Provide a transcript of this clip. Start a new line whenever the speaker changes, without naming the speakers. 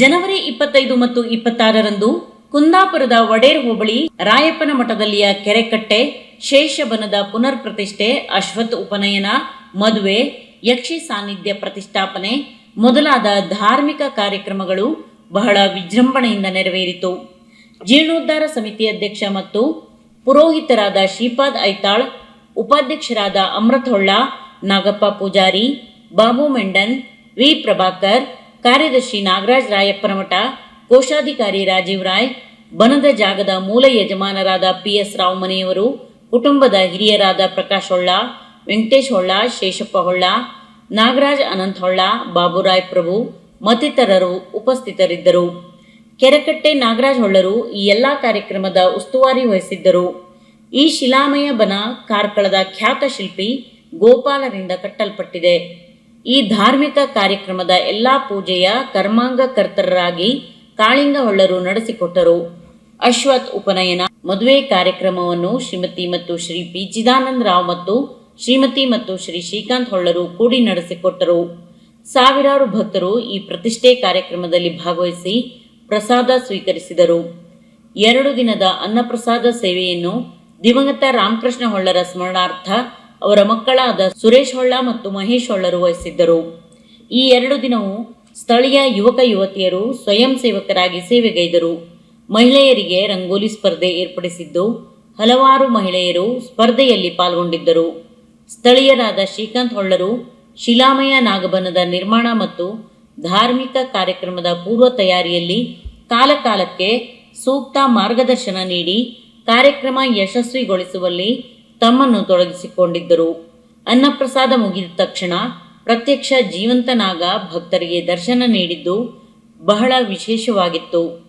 ಜನವರಿ ಇಪ್ಪತ್ತೈದು ಮತ್ತು ಇಪ್ಪತ್ತಾರರಂದು ಕುಂದಾಪುರದ ಒಡೇರ್ ಹೋಬಳಿ ರಾಯಪ್ಪನ ಮಠದಲ್ಲಿಯ ಕೆರೆಕಟ್ಟೆ ಶೇಷಬನದ ಪುನರ್ ಪ್ರತಿಷ್ಠೆ ಅಶ್ವತ್ ಉಪನಯನ, ಮದುವೆ, ಯಕ್ಷಿ ಸಾನ್ನಿಧ್ಯ ಪ್ರತಿಷ್ಠಾಪನೆ ಮೊದಲಾದ ಧಾರ್ಮಿಕ ಕಾರ್ಯಕ್ರಮಗಳು ಬಹಳ ವಿಜೃಂಭಣೆಯಿಂದ ನೆರವೇರಿತು. ಜೀರ್ಣೋದ್ಧಾರ ಸಮಿತಿ ಅಧ್ಯಕ್ಷ ಮತ್ತು ಪುರೋಹಿತರಾದ ಶ್ರೀಪಾದ್ ಐತಾಳ್, ಉಪಾಧ್ಯಕ್ಷರಾದ ಅಮೃತ್ ಹೊಳ್ಳ ನಾಗಪ್ಪ ಪೂಜಾರಿ, ಬಾಬು ಮೆಂಡನ್, ವಿ ಪ್ರಭಾಕರ್ ಕಾರ್ಯದರ್ಶಿ ನಾಗರಾಜ್ ರಾಯಪ್ಪನಮಠ ಕೋಶಾಧಿಕಾರಿ ರಾಜೀವ್ ರಾಯ್, ಬನದ ಜಾಗದ ಮೂಲ ಯಜಮಾನರಾದ ಪಿ ಎಸ್ ರಾವ್ ಮನೆಯವರು ಕುಟುಂಬದ ಹಿರಿಯರಾದ ಪ್ರಕಾಶ್ ಹೊಳ್ಳ, ವೆಂಕಟೇಶ್ ಹೊಳ್ಳ, ಶೇಷಪ್ಪ ಹೊಳ್ಳ, ನಾಗರಾಜ್ ಅನಂತ್ ಹೊಳ್ಳ ಬಾಬುರಾಯ್ ಪ್ರಭು ಮತ್ತಿತರರು ಉಪಸ್ಥಿತರಿದ್ದರು. ಕೆರೆಕಟ್ಟೆ ನಾಗರಾಜ್ ಹೊಳ್ಳರು ಈ ಎಲ್ಲಾ ಕಾರ್ಯಕ್ರಮದ ಉಸ್ತುವಾರಿ ವಹಿಸಿದ್ದರು. ಈ ಶಿಲಾಮಯ ಬನ ಕಾರ್ಕಳದ ಖ್ಯಾತ ಶಿಲ್ಪಿ ಗೋಪಾಲರಿಂದ ಕಟ್ಟಲ್ಪಟ್ಟಿದೆ. ಈ ಧಾರ್ಮಿಕ ಕಾರ್ಯಕ್ರಮದ ಎಲ್ಲಾ ಪೂಜೆಯ ಕರ್ಮಾಂಗ ಕರ್ತರರಾಗಿ ಕಾಳಿಂಗ ಹೊಳ್ಳರು ನಡೆಸಿಕೊಟ್ಟರು. ಅಶ್ವಥ್ ಉಪನಯನ ಮದುವೆ ಕಾರ್ಯಕ್ರಮವನ್ನು ಶ್ರೀಮತಿ ಮತ್ತು ಶ್ರೀ ಪಿ ಚಿದಾನಂದ ರಾವ್ ಮತ್ತು ಶ್ರೀಮತಿ ಮತ್ತು ಶ್ರೀ ಶ್ರೀಕಾಂತ್ ಹೊಳ್ಳರು ಕೂಡಿ ನಡೆಸಿಕೊಟ್ಟರು. ಸಾವಿರಾರು ಭಕ್ತರು ಈ ಪ್ರತಿಷ್ಠೆ ಕಾರ್ಯಕ್ರಮದಲ್ಲಿ ಭಾಗವಹಿಸಿ ಪ್ರಸಾದ ಸ್ವೀಕರಿಸಿದರು. ಎರಡು ದಿನದ ಅನ್ನಪ್ರಸಾದ ಸೇವೆಯನ್ನು ದಿವಂಗತ ರಾಮಕೃಷ್ಣ ಹೊಳ್ಳರ ಸ್ಮರಣಾರ್ಥ ಅವರ ಮಕ್ಕಳಾದ ಸುರೇಶ್ ಹೊಳ್ಳ ಮತ್ತು ಮಹೇಶ್ ಹೊಳ್ಳರು ವಹಿಸಿದ್ದರು. ಈ ಎರಡು ದಿನವೂ ಸ್ಥಳೀಯ ಯುವಕ ಯುವತಿಯರು ಸ್ವಯಂ ಸೇವಕರಾಗಿ ಸೇವೆಗೈದರು. ಮಹಿಳೆಯರಿಗೆ ರಂಗೋಲಿ ಸ್ಪರ್ಧೆ ಏರ್ಪಡಿಸಿದ್ದು, ಹಲವಾರು ಮಹಿಳೆಯರು ಸ್ಪರ್ಧೆಯಲ್ಲಿ ಪಾಲ್ಗೊಂಡಿದ್ದರು. ಸ್ಥಳೀಯರಾದ ಶ್ರೀಕಾಂತ್ ಹೊಳ್ಳರು ಶಿಲಾಮಯ ನಾಗಬನದ ನಿರ್ಮಾಣ ಮತ್ತು ಧಾರ್ಮಿಕ ಕಾರ್ಯಕ್ರಮದ ಪೂರ್ವ ತಯಾರಿಯಲ್ಲಿ ಕಾಲಕಾಲಕ್ಕೆ ಸೂಕ್ತ ಮಾರ್ಗದರ್ಶನ ನೀಡಿ ಕಾರ್ಯಕ್ರಮ ಯಶಸ್ವಿಗೊಳಿಸುವಲ್ಲಿ ತಮ್ಮನ್ನು ತೊಡಗಿಸಿಕೊಂಡಿದ್ದರು. ಅನ್ನಪ್ರಸಾದ ಮುಗಿದ ತಕ್ಷಣ ಪ್ರತ್ಯಕ್ಷ ಜೀವಂತನಾಗ ಭಕ್ತರಿಗೆ ದರ್ಶನ ನೀಡಿದ್ದು ಬಹಳ ವಿಶೇಷವಾಗಿತ್ತು.